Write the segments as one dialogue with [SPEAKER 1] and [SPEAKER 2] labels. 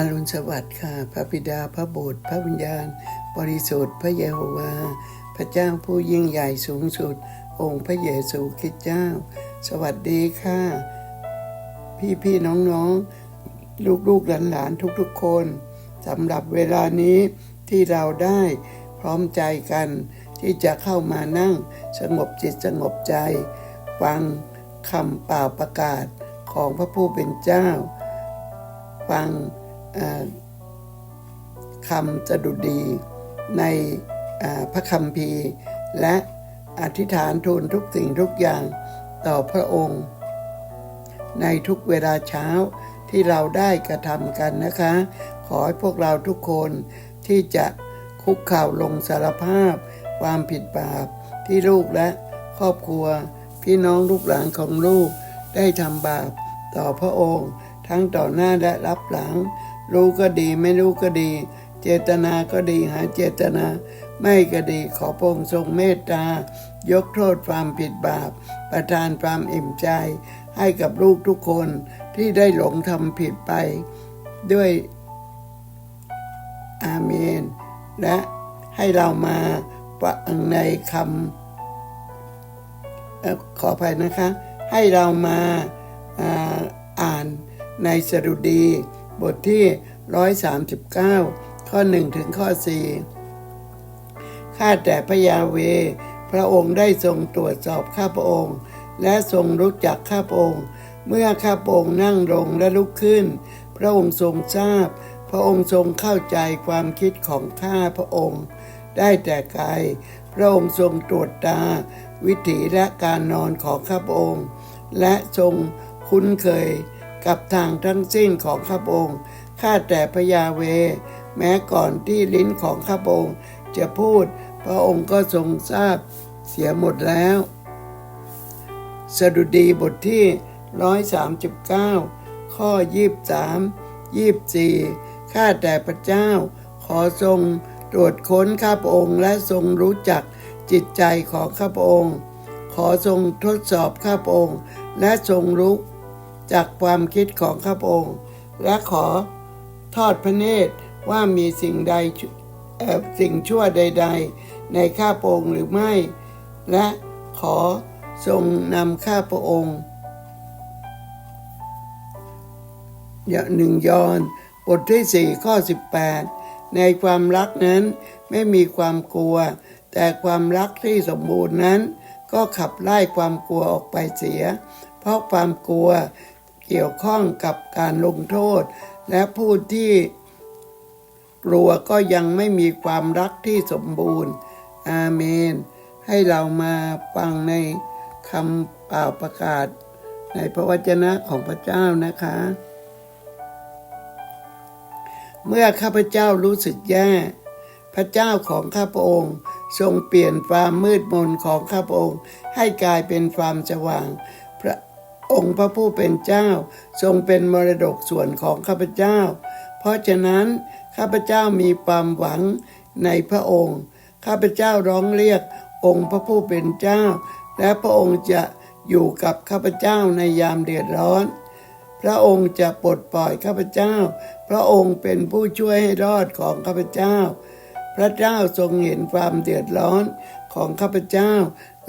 [SPEAKER 1] อรุณสวัสดิ์ค่ะ พระบิดาพระบุตรพระวิญญาณ บริสุทธิ์พระเยโฮวา พระเจ้าผู้ยิ่งใหญ่สูงสุด องค์พระเยซูคริสต์เจ้า สวัสดีค่ะ พี่พี่น้องน้องลูกลูกหลานหลานทุกๆคนสำหรับเวลานี้ที่เราได้พร้อมใจกัน ที่จะเข้ามานั่งสงบจิตสงบใจ ฟังคำเปล่าประกาศของพระผู้เป็นเจ้า ฟัง คำสดุดีในพระคัมภีและอธิษฐานทูลทุกสิ่งทุกอย่างต่อพระองค์ ในทุกเวลาเช้าที่เราได้กระทำกันนะคะ ขอให้พวกเราทุกคนที่จะคุกเข่าลงสารภาพ ความผิดบาปที่ลูกและครอบครัว พี่น้องลูกหลานของลูกได้ทำบาปต่อพระองค์ ทั้งต่อหน้าและรับหลัง รู้ก็ดีไม่รู้ก็ดี เจตนาก็ดีหาเจตนา ไม่ก็ดีขอพระองค์ทรงเมตตายกโทษความผิดบาป ประทานความอิ่มใจ ให้กับลูกทุกคนที่ได้หลงทำผิดไป ด้วยอาเมน และให้เรามาฟังในคำขออภัยนะคะ ให้เรามาอ่านในสดุดี บทที่ 139 ข้อ 1 ถึงข้อ 4 ข้าแต่พระยาเว พระองค์ได้ทรงตรวจสอบข้าพระองค์ และทรงรู้จักข้าพระองค์ เมื่อข้าพระองค์นั่งลงและลุกขึ้น พระองค์ทรงทราบ พระองค์ทรงเข้าใจความคิดของข้าพระองค์ ได้แต่ไกลพระองค์ทรงตรวจตา วิถีและการนอนของข้าพระองค์ และทรงคุ้นเคย กับทางทั้งสิ้นของข้าพระองค์ข้าแต่พระยาเว แม้ก่อนที่ลิ้นของข้าพระองค์จะพูด พระองค์ก็ทรงทราบเสียหมดแล้ว สดุดีบทที่ 139 ข้อ 23 24 ข้าแต่พระเจ้า ขอทรงตรวจค้นข้าพระองค์และทรงรู้จักจิตใจของข้าพระองค์ ขอทรงทดสอบข้าพระองค์ และทรงรู้ จากความคิดของข้าพระองค์ และขอทอดพระเนตรว่ามีสิ่งใดสิ่งชั่วใด ๆ ในข้าพระองค์หรือไม่ และขอทรงนำข้าพระองค์หนึ่งยอนบทที่สี่ข้อ 18 ในความรักนั้นไม่มีความกลัว แต่ความรักที่สมบูรณ์นั้น ก็ขับไล่ความกลัวออกไปเสีย เพราะความกลัว เกี่ยวข้องกับการลงโทษ และผู้ที่กลัวก็ยังไม่มีความรักที่สมบูรณ์ อาเมน ให้เรามาฟังในคำเปล่าประกาศ ในพระวจนะของพระเจ้านะคะ เมื่อข้าพเจ้ารู้สึกแย่ พระเจ้าของข้าพระองค์ ทรงเปลี่ยนความมืดมนของข้าพระองค์ ให้กลายเป็นความสว่าง องค์พระผู้เป็นเจ้า ทรงเป็นมรดกส่วนของข้าพเจ้า เพราะฉะนั้นข้าพเจ้ามีความหวังในพระองค์ ข้าพเจ้าร้องเรียกองค์พระผู้เป็นเจ้า และพระองค์จะอยู่กับข้าพเจ้าในยามเดือดร้อน พระองค์จะปลดปล่อยข้าพเจ้า พระองค์เป็นผู้ช่วยให้รอดของข้าพเจ้า พระเจ้าทรงเห็นความเดือดร้อนของข้าพเจ้า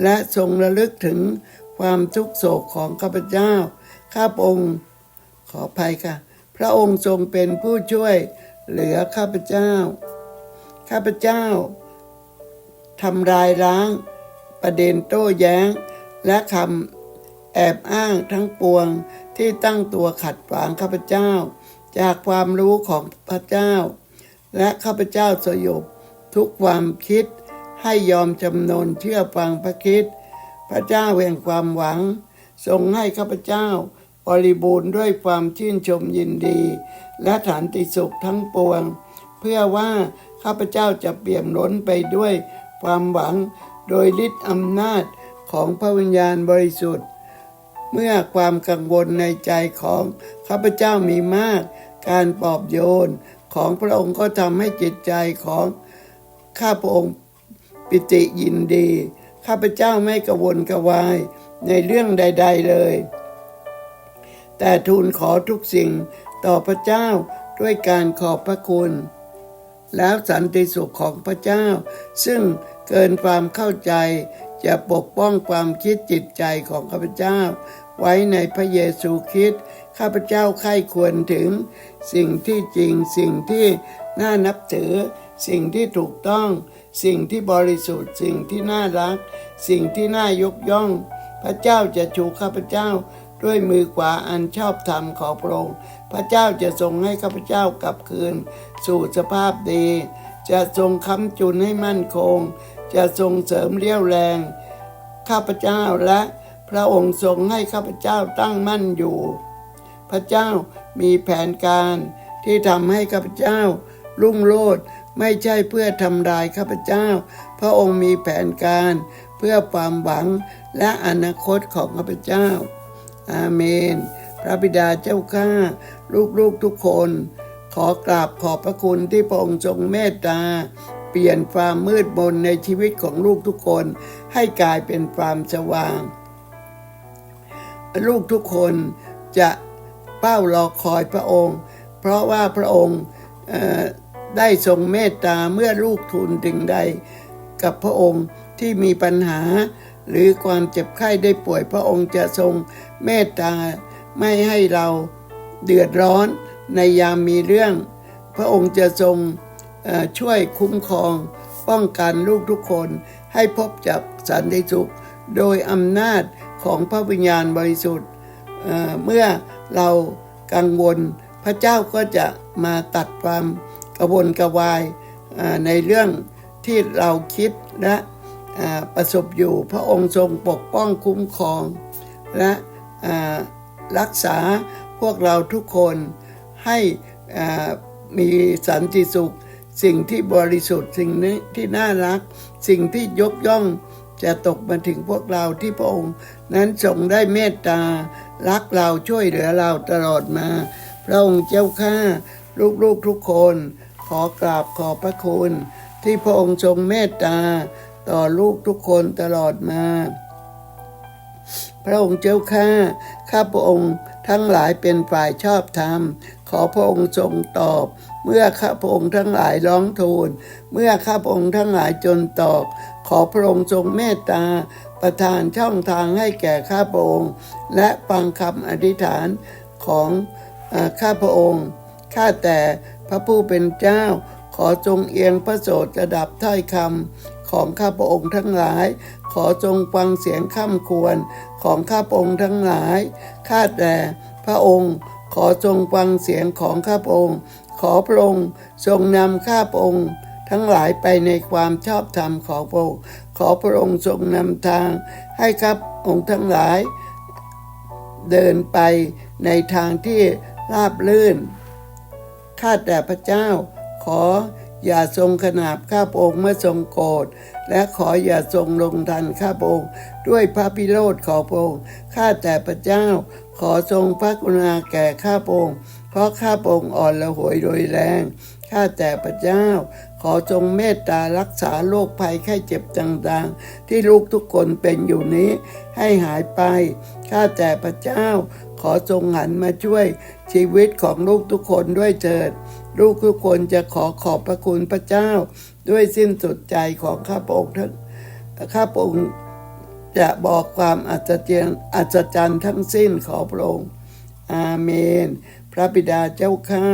[SPEAKER 1] และทรงระลึกถึง ความทุกโศกของข้าพเจ้า ข้าพองค์ขออภัยค่ะ พระองค์ทรงเป็นผู้ช่วยเหลือข้าพเจ้า ข้าพเจ้าทำลายล้าง ประเด็นโต้แย้ง และคำแอบอ้างทั้งปวงที่ตั้งตัวขัดขวางข้าพเจ้า จากความรู้ของพระเจ้า และข้าพเจ้าสยบทุกความคิดให้ยอมจำนนเชื่อฟังพระคิด พระเจ้าแห่งความหวัง ทรงให้ข้าพเจ้าบริบูรณ์ด้วยความชื่นชมยินดี และฐานติสุขทั้งปวง เพื่อว่าข้าพเจ้าจะเปี่ยมล้นไปด้วยความหวังโดยฤทธิ์อำนาจของพระวิญญาณบริสุทธิ์ เมื่อความกังวลในใจของข้าพเจ้ามีมาก การปลอบโยนของพระองค์ก็ทำให้จิตใจของข้าพระองค์ปิติยินดี ข้าพเจ้าไม่กระวนกระวายในเรื่องใด ๆเลย แต่ทูลขอทุกสิ่งต่อพระเจ้าด้วยการขอบพระคุณ แล้วสันติสุขของพระเจ้า ซึ่งเกินความเข้าใจจะปกป้องความคิดจิตใจของข้าพเจ้า ไว้ในพระเยซูคริสต์ข้าพเจ้าใคร่ควรถึง สิ่งที่จริงสิ่งที่น่านับถือ สิ่งที่ถูกต้อง สิ่งที่บริสุทธิ์สิ่งที่น่ารัก สิ่งที่น่ายกย่อง พระเจ้าจะชูข้าพเจ้าด้วยมือขวาอันชอบธรรมของพระองค์พระเจ้าจะทรงให้ข้าพเจ้ากลับคืน สู่สภาพดี จะทรงค้ำจุนให้มั่นคง จะทรงเสริมเรี่ยวแรง ข้าพเจ้าและพระองค์ทรงให้ข้าพเจ้าตั้งมั่นอยู่ พระเจ้ามีแผนการที่ทำให้ข้าพเจ้ารุ่งโรจน์ ไม่ใช่เพื่อทำลายข้าพเจ้า พระองค์มีแผนการเพื่อความหวังและอนาคตของข้าพเจ้า อาเมน พระบิดาเจ้าข้าลูกๆทุกคน ขอกราบขอบพระคุณที่พระองค์ทรงเมตตา เปลี่ยนความมืดมนในชีวิตของลูกทุกคน ให้กลายเป็นความสว่าง ลูกทุกคนจะเป้ารอคอยพระองค์ เพราะว่าพระองค์ ได้ทรงเมตตาเมื่อลูกทูลถึงใด กับพระองค์ที่มีปัญหา หรือความเจ็บไข้ได้ป่วยพระองค์จะทรงเมตตาไม่ให้เราเดือดร้อนในยามมีเรื่อง พระองค์จะทรงช่วยคุ้มครอง ป้องกันลูกทุกคนให้พบจับสันติสุข โดยอำนาจของพระวิญญาณบริสุทธิ์เมื่อเรากังวลพระเจ้าก็จะมาตัดความ กระวนกระวายในเรื่องที่เราคิดและประสบอยู่พระองค์ทรงปกป้องคุ้มครอง และรักษาพวกเราทุกคนให้มีสันติสุข สิ่งที่บริสุทธิ์สิ่งนี้ที่น่ารัก สิ่งที่ยกย่องจะตกมาถึงพวกเราที่พระองค์ นั้นทรงได้เมตตา รักเราช่วยเหลือเราตลอดมา พระองค์เจ้าข้าลูกๆทุกคน ขอกราบขอบพระคุณ ที่พระองค์ทรงเมตตา ต่อลูกทุกคนตลอดมา พระองค์เจ้าข้าข้าพระองค์ทั้งหลายเป็นฝ่ายชอบธรรม ขอพระองค์ทรงตอบ เมื่อข้าพระองค์ทั้งหลายร้องทูล เมื่อข้าพระองค์ทั้งหลายจนตอบ ขอพระองค์ทรงเมตตา ประทานช่องทางให้แก่ข้าพระองค์ และฟังคำอธิษฐานของอข้าพระองค์ข้าแต่ พระผู้เป็นเจ้า ขอจงเอียงพระโสดจะดับถ้อยคำของข้าพระองค์ทั้งหลาย ขอจงฟังเสียงข้ามควรของข้าพระองค์ทั้งหลาย ข้าแต่พระองค์ขอจงฟังเสียงของข้าพระองค์ ขอพระองค์ทรงนำข้าพระองค์ทั้งหลายไปในความชอบธรรมของพระองค์ ขอพระองค์ทรงนำทางให้ข้าพระองค์ทั้งหลาย เดินไปในทางที่ราบลื่น ข้าแต่พระเจ้า ขออย่าทรงขนาบข้าพระองค์เมื่อทรงโกรธและขออย่าทรงลงทันข้าพระองค์ด้วยพระพิโรธของพระองค์ข้าแต่พระเจ้า ขอทรงพระกรุณาแก่ข้าพระองค์เพราะข้าพระองค์อ่อนละหวยโดยแรงข้าแต่พระเจ้า ขอทรงเมตตารักษาโรคภัยไข้เจ็บต่างๆ ที่ลูกทุกคนเป็นอยู่นี้ให้หายไป ข้าแต่พระเจ้า ขอทรงหันมาช่วยชีวิตของลูกทุกคนด้วยเถิด ลูกทุกคนจะขอขอบพระคุณพระเจ้า ด้วยสิ้นสุดใจของข้าพระองค์ทั้งข้าพระองค์จะบอกความอัศจรรย์อัศจรรย์ทั้งสิ้นขอพระองค์อาเมน พระบิดาเจ้าข้า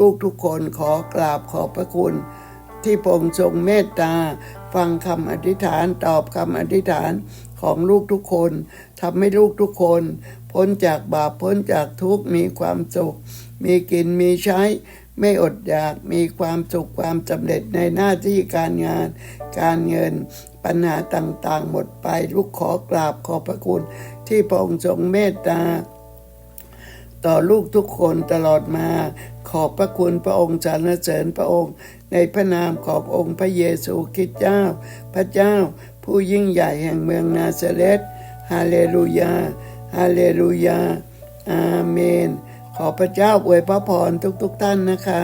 [SPEAKER 1] ลูกๆทุกคนขอกราบขอบพระคุณ ที่พระองค์ทรงเมตตา ฟังคำอธิษฐานตอบคำอธิษฐานของลูกทุกคนทำให้ลูกทุกคน พ้นจากบาปพ้นจากทุกข์มีความสุข มีกินมีใช้ ไม่อดอยากมีความสุขความสำเร็จในหน้าที่การงาน การเงินปัญหาต่างๆ หมดไปลูกขอกราบขอบพระคุณ ที่พระองค์ทรงเมตตา ต่อลูกทุกคนตลอดมา ขอบพระคุณพระองค์สรรเสริญพระองค์ ในพระนามขององค์พระเยซูคริสต์เจ้า พระเจ้า ผู้ยิ่งใหญ่แห่งเมืองนาซาเรตฮาเลลูยา ฮาเลลูยา อาเมน ขอพระเจ้าอวยพระพรทุกๆท่านนะคะ